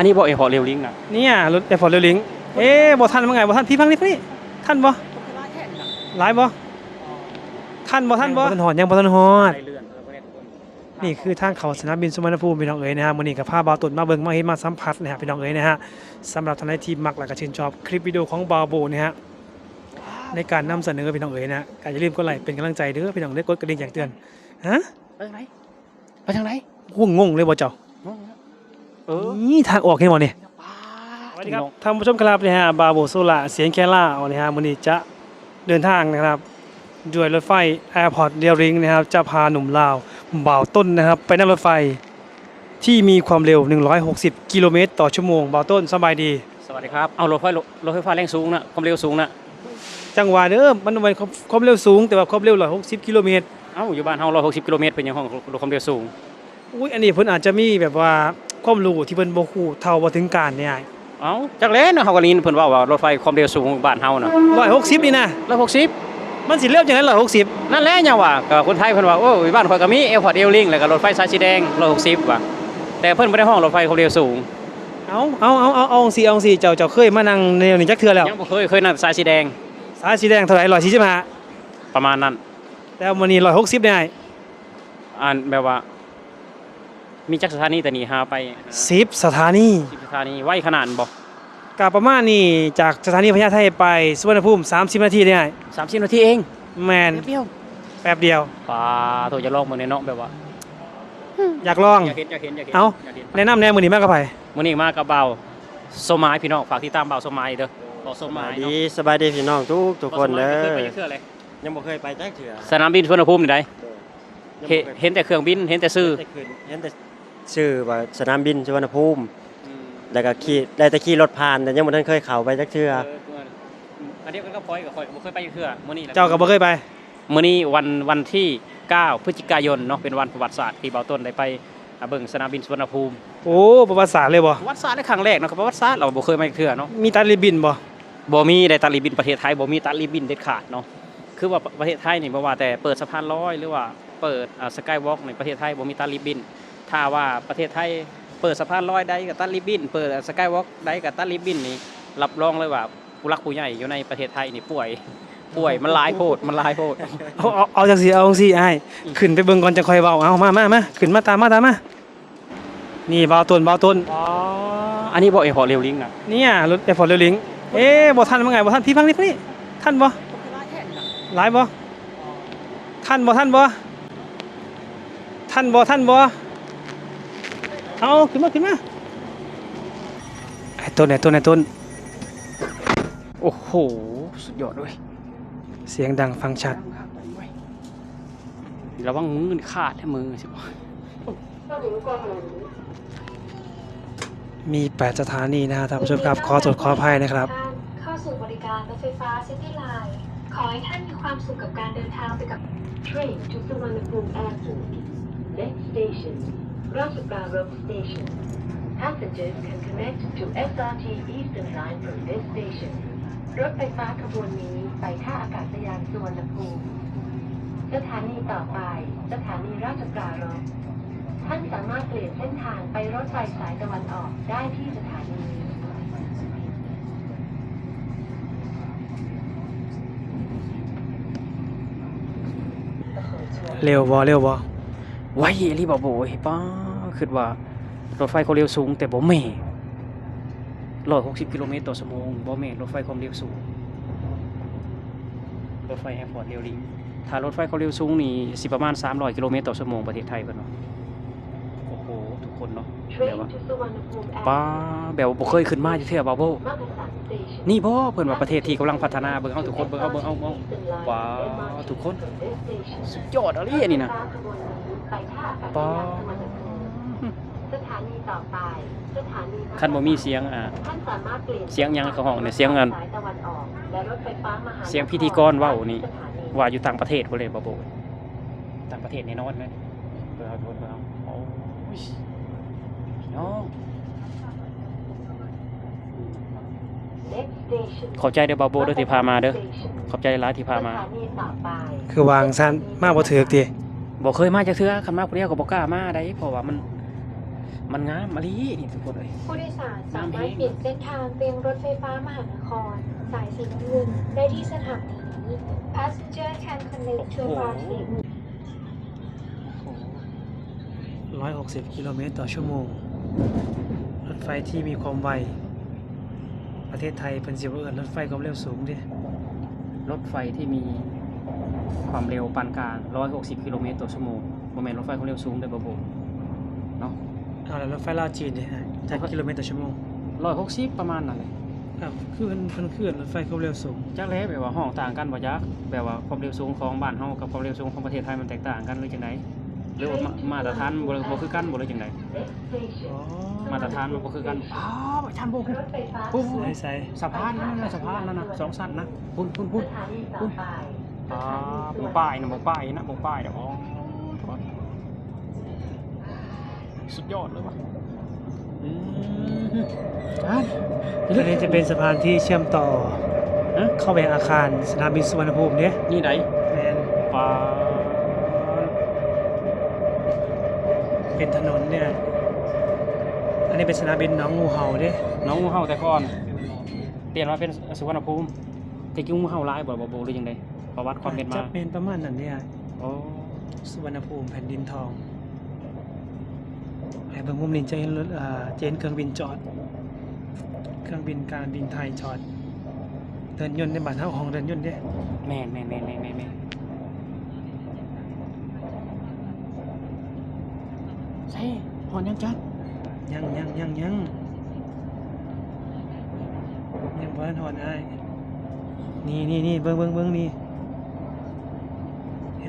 อันนี้บ่เอพอเร็วลิงก์น่ะเนี่ยรถแอร์พอร์ตเรลลิงเอ๊ะบ่ทันมั้งไงบ่ทันพี่ฟังนี่พี่ทันบ่หลายบ่ทันบ่ทันบ่ทันหอดยังบ่ทันหอดเลื่อนแล้วก็เนี่ยทุกคนนี่คือทางเขาสนามบินสุวรรณภูมิพี่น้องเอ๋ยนะฮะมื้อนี้กับภาพบาวตุนมาเบิ่งมาเห็นมาสัมผัสนะฮะพี่น้องเอ๋ยนะฮะสำหรับท่านใดที่มักและก็ชื่นชอบคลิปวิดีโอของบาวโบนะฮะในการนำเสนอพี่น้องเอ๋ยนะฮะก็อย่าลืมกดไลค์เป็นกำลังใจเด้อพี่น้องได้กดกระดิ่งแจ้งเตือนฮะไปทางไหนไปทางไหนง่วงงงเลยบ่เจ้า เออนี่ทางออกเห็นบ่นี่สวัสดีครับท่านผู้ชมครับนะฮะบาโบโซล่าเสียงแคล่าเอานะฮะมื้อนี้จะเดินทางนะครับด้วยรถไฟ Airport r a i l Link นะครับจะพาหนุ่มลาวบ่าวต้นนะครับ ไปนั่งรถไฟที่มีความเร็ว 160 กิโลเมตร ต่อชั่วโมงบ่าวต้นสบายดี สวัสดีครับ เอารถไฟรถไฟฟ้าแรงสูงน่ะความเร็วสูงน่ะจังหวะเด้อมันเป็นความเร็วสูง แต่ว่าความเร็ว 160 กิโลเมตร เอ้าอยู่บ้านเฮา160 กิโลเมตรเป็นยังห้องรถความเร็วสูงอุ้ยอันนี้เพิ่นอาจจะมีแบบว่า ความรู้ที่เพิ่นบ่ฮู้เท่าบ่ถึงการเนี่ยเอ้าจักแล้วเนาะเฮาก็ได้ยินเพิ่นว่าว่ารถไฟความเร็วสูงบ้านเฮาน่ะ160นี่นะ160มันสิเร็วจังได๋160 นั่นแหละยังว่าก็คนไทยเพิ่นว่าโอ้ยบ้านข่อยก็มีเอลพอร์ตเอลลิงแล้วก็รถไฟสายสีแดง160ว่ะแต่เพิ่นบ่ได้ห้องรถไฟความเร็วสูงเอาเอาเอาเอาเอาสิเอาสิเจ้าเจ้าเคยมานั่งในนี้จักเทื่อแล้วยังบ่เคยเคยนั่งสายสีแดงสายสีแดงเท่าไหร่ร้อยสี่สิบห้าประมาณนั้นแต่วันนี้ร้อยหกสิบได้อ่านแบบว่า มีจักสถานีแต่นี่หาไปสิบสถานี10สถานีไว้ขนาดบ่กาประมาณนี้จากสถานีพญาไทไปสุวรรณภูมิ30 นาทีได้30นาทีเองแมนเดียวแป๊บเดียวปาโทจะลองเบิ่งในเนาะแบบว่าอยากลอง อยากเห็นอยากเห็นอยากเห็นเอ้า ยกเห็นแนะนำแน่มือนี้มากกับไผมื้อนี้มากับเบาโซมายพี่น้องฝากติดตามเบาโซมายเด้อเบาโซสมาบายยเนาะดีสบายดีพี่น้องทุกทุกคนเด้บ่อโซมายเคยไปจักเทื่อเลยยังบ่เคยไปจักเถื่อสนามบินสุวรรณภูมินี่ได้ยังเห็นบ่คยเห็นแต่เครื่องบินเห็นแต่ซื้อเห็นแต่ขึ้นเห็นแต่ ชื่อว่าสนามบินสุวรรณภูมิแล้วก็ขี่ได้แต่ขี่รถผ่านแต่ยังบ่ทันเคยเข้าไปจักเถื่ออันเดียวกันก็พอยกับพอยบ่เคยไปจักเทื่อมื้อนี้แหละเจ้าก็บ่เคยไปมื้อนี้วันวันที่ 9 พฤศจิกายนเนาะเป็นวันประวัติศาสตร์ที่เบาต้นได้ไปอ่าเบิ่งสนามบินสุวรรณภูมิโอ้ประวัติศาสตร์เลยบ่ประวัติศาสตร์ในครั้งแรกเนาะครับประวัติศาสตร์เราบ่เคยมาจักเทื่อเนาะมีตัดริบบินบ่บ่มีได้ตัดริบบินประเทศไทยบ่มีตัดริบบินเด็ดขาดเนาะคือว่าประเทศไทยนี่บ่ว่าแต่เปิดสะพานลอยหรือว่าเปิดอ่าสกายวอล์กในประเทศไทยบ่มีตัดริบบิน ถ้าว่าประเทศไทยเปิดสะพานลอยใดกับตัดริบบินเปิดสกายวอล์กใดกับตัดริบบินนี่รับรองเลยว่าผู้รักผู้ใหญ่อยู่ในประเทศไทยนี่ป่วยป่วยมันหลายโพดมันหลายโพดเอาเอาเอาจังสิเอาจังสิอ้ายขึ้นไปเบิ่งก่อนจะค่อยเว้าเอามามามาขึ้นมาตามมาตามมานี่บ่าวต้นบ่าวต้นอ๋ออันนี้บ่เอพอร์ตเร็วลิงก์น่ะเนี่ยรถแอร์พอร์ตเรลลิงเอ๊ะบ่ทันมั้งไงบ่ทันพี่ฟังนี่พี่ทันบ่หลายบ่ทันบ่ทันบ่ทันบ่ทันบ่ เอาขึ้นมาขึ้นมาไอ้ต้นไอ้ต้นไอ้ต้น โอ้โห สุดยอดเลยเสียงดังฟังชัด ระวังมือนี่ขาดและมือสิบ่มี 8 สถานีนะฮะท่านผู้ชมครับ ขอตรวจขออภัยนะครับ เข้าสู่บริการรถไฟฟ้าซิตี้ไลน์ขอให้ท่านมีความสุขกับการเดินทางไปกับ Train to Suvarnabhumi Airport Next station Rajapura Station Passengers can connect to SRT Eastern Line from this station รถไฟฟ้าขบวนนี้ไปท่าอากาศยานสุวรรณภูมิสถานีต่อไป สถานีราชปรารภท่านสามารถเปลี่ยนเส้นทางไปรถไฟสายตะวันออกได้ที่สถานี เร็วบ่เร็วบ่ ไว้อีหลีบ่โบยป้าคิดว่ารถไฟความเร็วสูง แต่บ่แม่160กิโลเมตรต่อชั่วโมงบ่แม่รถไฟความเร็วสูง รถไฟแอร์พอร์ตเร็วลิงก์ถ้ารถไฟความเร็วสูงนี่สิประมาณ300กิโลเมตรต่อชั่วโมงประเทศไทยเพิ่นเนาะโอ้โหทุกคนเนาะแบบ Train ว่า to Suvarnabhumi ป้า Airport แบบว่าบ่เคยขึ้นมาจักเทื่อบ่โบ Makassar Station นี่บ่เพิ่นว่าประเทศที่กำลังพัฒนาเบิ่งเอาทุกคนเบิ่งเอาเบิ่งเอาเบิ่งเอาว้าวทุกคนสุดยอดอะไรอันนี้นะไปท่าอากาศป้ายานสุวรรณภูมิสถานีต่อไปสถานีคันบ่มีเสียงอ่าท่านสามารถเปลี่ยนเสียงหยังเขาห้องเนี่ยเสียงอันสายตะวันออกและรถไฟฟ้ามหานครเสียงพิธีกรเว้านี่ สถานีว่าอยู่ต่างประเทศพุ่นเลยบ่โบต่างประเทศแน่นอนเลยเบิ่งเอาทุกคนเบิ่งเอาโอ้ยพี่น้อง Next station ขอบใจเด้อบ่โบเด้อที่พามาเด้อ ขอบใจหลายที่พามา สถานีต่อไปคือวางสั้นมากบ่ถือกติ บ่เคยมาจักเทื่อคันมาผู้เดียวก็บ่กล้ามาได้เพราะว่ามัน มันงามมาลีนี่ทุกคนเลย ผู้โดยสารสามารถเปลี่ยนเส้นทางไปยังรถไฟฟ้ามหานคร สายสีน้ำเงินได้ที่สถานีนี้ Passenger can connect to a party 160กิโลเมตรต่อชั่วโมง รถไฟที่มีความไว ประเทศไทยเป็นสิบเอิญรถไฟความเร็วสูงดิรถไฟที่มี ความเร็วปานกลาง 160 กิโลเมตรต่อชั่วโมงโมเมนรถไฟความเร็วสูงเด้อบ่บ่เนาะเอาแล้วรถไฟลาวจีนเนี่ยจากกิโลเมตรต่อชั่วโมง160 ประมาณนั่นแหละอ้าวคือมันเพิ่นคือรถไฟความเร็วสูงจักแล้แบบว่าห้องต่างกันบ่จักแบบว่าความเร็วสูงของบ้านเฮากับความเร็วสูงของประเทศไทยมันแตกต่างกันหรือจังไดหรือว่ามามาตรฐานบ่บ่คือกันบ่หรือจังไดอ๋อมาตรฐานมันบ่คือกันอ้าวประธานบ่รถไฟฟ้าปุ๊บใส่ใส่สะพานนั่นน่ะสะพานนั่นน่ะสองสั้นนะพุ่นพุ่นพุ่นสถานี ต่อไปอ่าบ่ป้ายนะบ่ป้ายนะบ่ป้ายเด้ออ๋อสุดยอดเลยว่ะอืมอะอันนี้จะเป็นสะพานที่เชื่อมต่อฮะเข้าไปยังอาคารสนามบินสุวรรณภูมิเนี่ยนี่ไหนแมนปลาเป็นถนนเนี่ย อันนี้เป็นสนามบินหน้องงูเห่าเด้น้องงูเห่าแต่ก่อน เปลี่ยนมาเป็นสุวรรณภูมิแต่กิ้งงูเห่าหลายบ่บ่บ่หรือยังไง ประวัติความเป็นมาจะเป็นประมาณนั้นเนี่ยโอ้สุวรรณภูมิแผ่นดินทองไอ้เบางมุมนี้จะเห็นรถอ่าจะเห็นเครื่องบินจอด เครื่องบินการบินไทยจอด เดินยนต์ในบ้านเฮาของเดินยนต์เด้แม่แม่แม่แม่แม่แม่ใช่หอนยังจัดยังยังยังยังยังบ่ทันหอดได้นี่นี่นี่เบิ่งเบิ่งเบิ่งนี่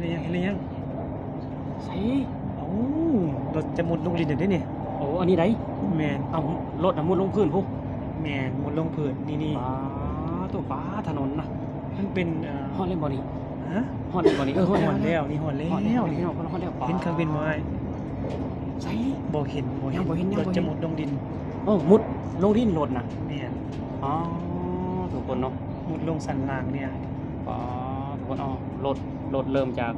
นหรือยังเห็นหรือยังใช่เอ้ารถจะมุดลงดินเดี๋ยวนี้นี่โอ้อันนี้ไดแมนเอารถน่ะมุดลงพื้นพุกแมนมุดลงพื้นนี่นี่ป้าตัวป้าถนนนะมันเป็นเอ่อฮอดเล่นบ่นี่ฮะฮอดเล่นบ่นี่เออหฮออดดแล้แล้ววนี่หอดแล้วฮอดแล้วนี่พี่น้องฮอดแล้วป้าเห็นเครื่องบินบ่ไอ้ใช่บ่เห็นบ่เห็ยันงบ่เห็นยังรบ่ถเห็นจะมุดลงดินโอ้มุดลงดินรถน่ะแมนอ๋อทุกคนเนาะ มุดลงสันล่างเนี่ยอ๋อทุกคนอ๋อรถ รถเริ่มจาก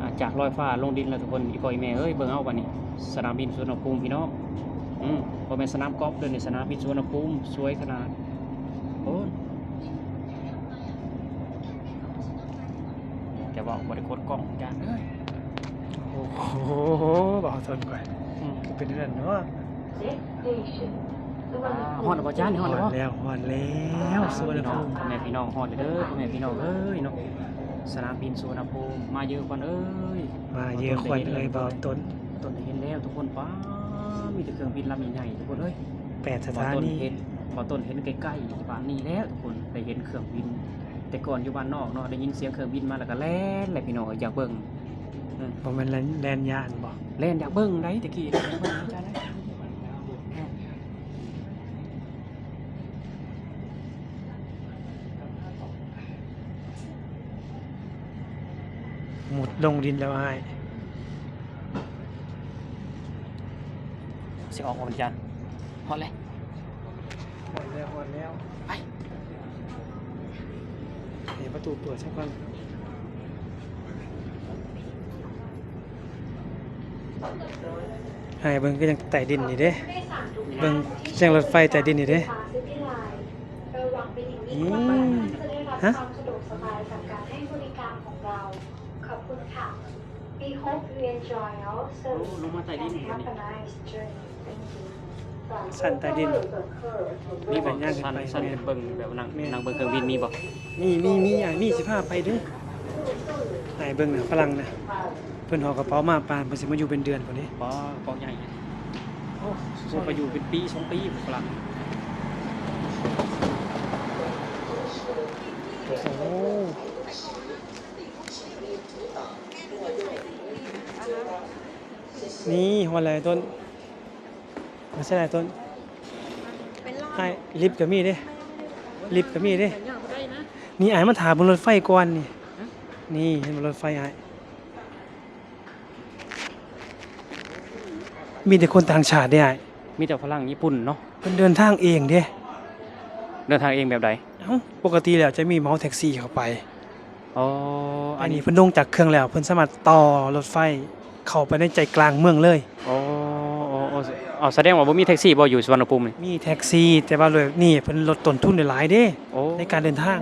อ่าจากลอยฟ้าลงดินแล้วทุกคนอีกอยแม่เอ้ยเบิ่งเอาบัดนี้ สนามบินสุวรรณภูมิพี่น้องอืมบ่แม่นสนามกอล์ฟเด้อนี่สนามบินสุวรรณภูมิสวยขนาดโอ้แต่ว่าบ่ได้กดกล้องจานเอ้ยโอ้โหบ่เอาทนก่อนอืมเป็นเรื่องเนาะ Next station สุวรรณอ่าภูฮอดมิแล้วบ่จานนี่หฮออดดแล้วบ่แล้วหอดแล้วสุวรรณภูมิพ่อแม่พี่น้องฮอดเด้อพ่อแม่พี่น้องเอ้ยเนาะ สนามบินสุวรรณภูมิมาเยอะกว่าเอ้ยมาเยอะควันเอ้ยเบาต้นต้นได้เห็นแล้วทุกคนป้ามีแต่เครื่องบินลำใหญ่ๆทุกคนเอ้ยแปดสพอถาต้นนีเห็นพอต้นเห็นใกล้ๆบ้านนี้แล้วทุกคนได้เห็นเครื่องบิน แต่ก่อนอยู่บ้านนอกเนาะได้ยินเสียงเครื่องบินมาแล้วก็แล่นเลยพี่น้องอยากเบิ่งอืมบ่แม่นแลนแลนยานบ่แล่นอยากเบิ่งได้ตะกี้อยากเบิ่งจ้าได้หมุด ลงดินแล้วอ้ายสิออกวันจันทร์ฮอดเลยหอดแล้วหอดแล้วไปเห็นประตูเปิดสักก่อนให้เบิ่งก็ยังใต้ดินนี่เด้ผู้โดยสารทุกท่านเบิ่งเสียงรถไฟใต้ดินนี่เด้ฟ้าซิตี้ไลน์เราหวังเป็นอย่างยิ่งอืว่ามท่านจะได้รับคฮะวามสะดวกสบายจากการให้บริการของเราขอบ คุณค่ะ We hope you enjoy our โอ้ service ลงมาใต้ดิน and วัน have นี้ a nice journey. Thank you. สั่นใต้ดิน มีบ่ย่างขึ้นสั้นไปสั้นแม่นเบิ่งแบบนั่งแม่นนั่งเบิ่งเครื่องบินมีบ่มีมีมีอะมีสิพาไปเด้อไอ้เบิ่งน่ะฝรั่งน่ะเพิ่นหอกระเป๋ามาปานเพิ่นสิมาอยู่เป็นเดือนพุ่นนี้ป้ากองใหญ่โอ้สู้ไปอยู่เป็นปีสองปีผมฝรั่งโอ้ นี่หัวไหลต้นไม่ใช่ไหลต้นไอ้ลิฟต์ก็มีเด้ลิฟต์ก็มีเด้นี่ไอ้มาถามบนรถไฟก่อนนี่ นี่เห็นบนรถไฟไอ้มีแต่คนต่างชาติเด้ไอ้มีแต่ฝรั่งญี่ปุ่นเนาะเพิ่นเดินทางเองเด้เดินทางเองแบบใดเอ้าปกติแล้วจะมีเมาส์แท็กซี่เข้าไป อ๋ออัอันนนี้นี้เพิ่นลงจากเครื่องแล้ว เพิ่นสามารถต่อรถไฟ เข้าไปในใจกลางเมืองเลย อ๋ออ๋ออ๋ออ๋อแสดงว่าบ่มีแท็กซี่บ่อยู่สุวรรณภูมินี่มีแท็กซี่แต่ว่าเลยนี่เพิ่นลดต้นทุนได้หลายเด้โอ้ในการเดินทาง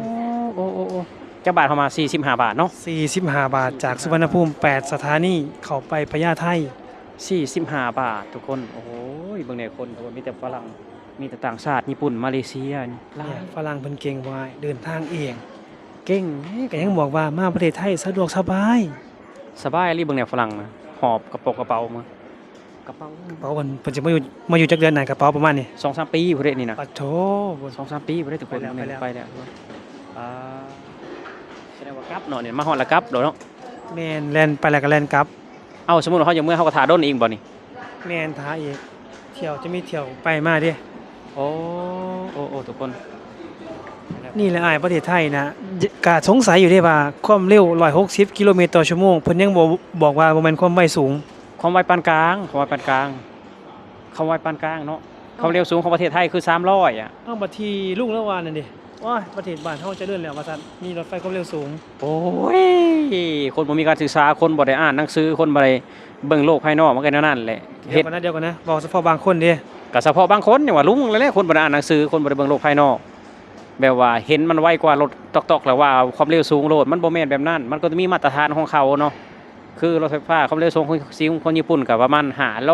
โอ้โอ้โอ้จักบาทเข้ามา45 บาทเนาะ45 บาทจากสุวรรณภูมิ 8 สถานีเข้าไปพญาไท45 บาททุกคน โอ้โหเบิ่งเนี่ยคนโอ้มีแต่ฝรั่ง มีแต่ต่างชาติ ญี่ปุ่น มาเลเซียนี่หลาเนี่ยยฝรั่งเพิ่นเก่งว่าเดินทางเองเก่ง ก็ยังบอกว่ามาประเทศไทยสะดวกสบาย สบายรีบเบิ่งเนี่ยฝรั่งนะ หอบกระเป๋ากระเป๋ามากระเป๋าเพราะว่าเพิ่นจะมาอยู่มาอยู่จักเดือนไหนกระเป๋าประมาณนี้สองสามปีพุ่นเด้นี่นะปัดโถสองสามปีพุ่นเด้ทุกคนไปแล้วไปแล้ว ไปแล้วอ่าแสดงว่ากลับเนาะเนี่ยมาฮอดแล้วกลับเดี๋ยวเนาะแม่นแล่นไปแล้วก็แล่นกลับ เอาสมมุติว่าเขาอย่างเมื่อเขาก็ถ่าด้นเองบ่นี่แม่นท้าอีกเที่ยวจะมีเที่ยวไปมาเด้โอ้โอ้โอ้ทุกคน นี่แหละอ้ายประเทศไทยนะกะสงสัยอยู่เด้ว่าความเร็ว160กิโลเมตรต่อชั่วโมงเพิ่นยังบ่บอกว่าบ่แม่นความไวสูง ความไวปานกลาง ความไวปานกลาง ความไวปานกลางเนาะ ความเร็วสูงของประเทศไทยคือ300อะเอ้าบัดทีลุงละวานนั่นดิว้ายประเทศบ้านเฮาเจะเลื่อนแล้วว่าซั่นมีรถไฟความเร็วสูง โอ้ย คนบ่มีการศึกษา คนบ่ได้อ่านหนังสือ คนบ่ได้เบิ่งโลกภายนอกมันก็แนวนั้นแหละเดี๋เฮ็ยวดกันนะเดี๋ยวกันนะบอกเฉพาะบางคนเด้ก็เฉพาะบางคนอย่างว่าลุงเลยแหละคนบ่ได้อ่านหนังสือ คนบ่ได้เบิ่งโลกภายนอก แบบว่าเห็นมันไวกว่ารถตอกๆแล้วว่าความเร็วสูงโลดมันบ่แม่นแบบนั้น มันก็จะมีมาตรฐานของเขาเนาะคือรถไฟฟ้าความเร็วสูงของสิงคนญี่ปุ่นก็ประมาณ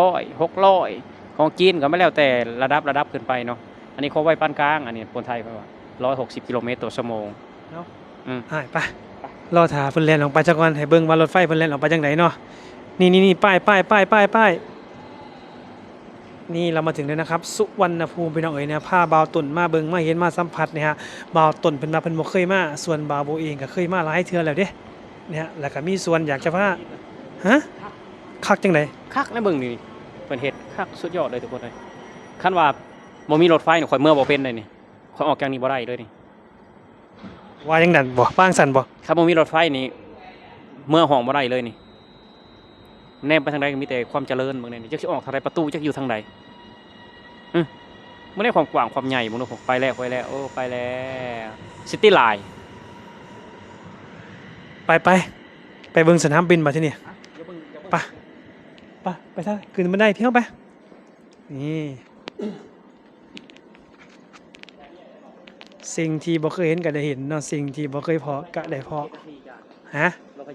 500 600ของจีนก็ไม่แล้วแต่ระดับระดับขึ้นไปเนาะอันนี้เขาไว้ปานกลาง อันนี้คนไทยเขาว่า160กิโลเมตรต่อชั่วโมงหายไปรอถาเพิ่นแล่นออกไปจักก่อนให้เบิ่งว่ารถไฟเพิ่นแล่นออกไปจังไดเนาะนี่นี่นี่ป้ายป้ายป้ายป้ายป้าย นี่เรามาถึงแล้วนะครับ สุวรรณภูมิพี่น้องเอ๋ยนะพาบ่าวตุ่นมาเบิ่งมาเห็นมาสัมผัสเนี่ยฮะบ่าวตุ่นเพิ่นมาเพิ่นบ่เคยมาส่วนบ่าวโบเองก็เคยมาหลายเทื่อแล้วเด้เนี่ยแล้วก็มีส่วนอยากจะพาฮะคักจังไดคักนะเบิ่งนี่เพิ่นเฮ็ดคักสุดยอดเลยทุกคนเลยคันว่าบ่มีรถไฟนี่ข่อยเมื่อบ่เป็นเลยนี่ข่อยออกจากนี้บ่ได้เลยนี่ว่าจังนั้นบ่บ้างสั่นบ่ถ้าบ่มีรถไฟนี่เมื่อห้องบ่ได้เลยนี่ แนมไปทางใดก็มีแต่ความเจริญเบิ่งนี่จักสิออกทางใดประตูจักอยู่ทางใดอือบ่ได้ความกว้างความใหญ่บ่รู้ผมไปแล้วไปแล้วโอ้ไปแล้วซิตี้ไลน์ไปไปไปเบิ่งสนามบินมาที่นี่ไปไปไปซะขึ้นบันไดเที่ยวไปนี่สิ่งที่บ่เคยเห็นก็ได้เห็นเนาะสิ่งที่บ่เคยพอก็ได้พอฮะเราก็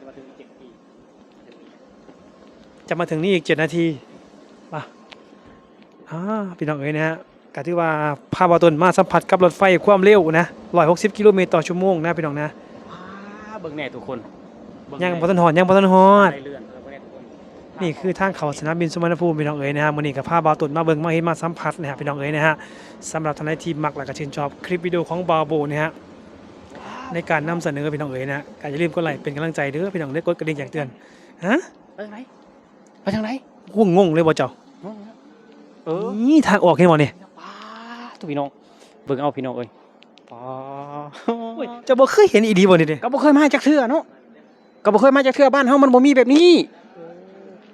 จะมาถึง7ปีจะมาถึงนี่อีก7นาทีป่ะอ่าพี่น้องเอ๋ยนะฮะก็ถือว่าพาบอตนมาสัมผัสกับรถไฟความเร็วนะ160กิโลเมตรต่อชั่วโมงนะพี่น้องนะอ่าเบิ่งแน่ทุกคนเบิ่ยังแน่บ่ทันฮอดยังบ่ทันฮอดได้เลื่อนเออเบิ่งแน่ทุกคนนี่คือทางเขาสนามบินสุวรรณภูมิพี่น้องเอ๋ยนะฮะมื้อนี้กับพาบาวตุนมาเบิ่งมาเห็นมาสัมผัสนะฮะพี่น้องเอ๋ยนะฮะสำหรับท่านใดที่มักและก็ชื่นชอบคลิปวิดีโอของบาโบนะฮะในการนำเสนอพี่น้องเอ๋ยนะฮะก็อย่าลืมกดไลค์เป็นกำลังใจเด้อพี่น้องได้กดกระดิ่งแจ้งเตือนฮะไปทางไหน ไปทางไหนงงงเลยบ่เจ้าเออนี่ทางออกเห็นบ่นี่ป้าทุกพี่น้องเบิ่งเอาพี่น้องเอ้ยป้าโอ้ยเจะบ่เคยเห็นอีดีบ่นี่เด้ก็บ่เคยมาจากเทื่อเนาะก็บ่เคยมาจากเทื่อบ้านเฮามันบ่มีแบบนี้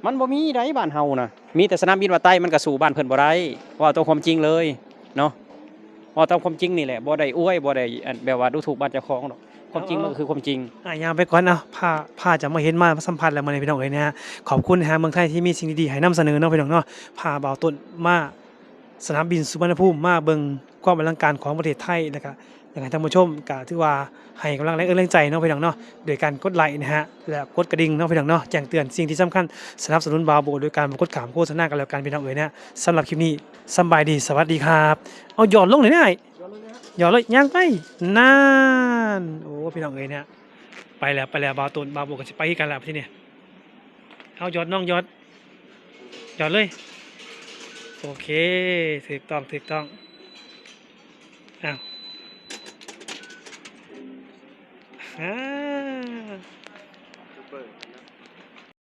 มันบ่มีไดบ้านเฮานะมีแต่สนามบินว่าใต้มันก็สู่บ้านเพิ่นบ่ได้ว่าตามความจริงเลยเนาะว่าตามความจริงนี่แหละบ่ได้อวยบ่ได้อันแบบว่าดูถูกบ้านเจ้าของดอก ความจริงมันก็คือความจริงอะยามไปก่อนเนาะพาพาจะมาเห็นมาสัมผัสแล้วมื้อนี้พี่น้องเอ๋ยนะฮะขอบคุณนะฮะเมืองไทยที่มีสิ่งดีๆให้นำเสนอเนาะพี่น้องเนาะพาบ่าวตุนมาสนามบินสุวรรณภูมิมาเบิ่งความอลังการของประเทศไทยนะครับอยากให้ท่านผู้ชมก็ถือว่าให้กำลังแรงเอื้อแรงใจเนาะพี่น้องเนาะโดยการกดไลค์นะฮะและกดกระดิ่งเนาะพี่น้องเนาะแจ้งเตือนสิ่งที่สำคัญสนับสนุนบาโบโดยการบ่กดขามโฆษณากันแล้วกันพี่น้องเอ๋ยนะฮะสำหรับคลิปนี้สำบายดีสวัสดีครับ เอาหย่อนลงเลยนะไอ้หย่อนเลยย่างไปนั่ นโอ้พี่น้องเอ๋ยเนี่ยไปแล้วไปแล้วบาตูนบาวโบก็สิไปกันแล้วที่นี่เอายอดน้องยอดยอดเลย โอเคถูกต้องถูกต้องอ้าวอ่า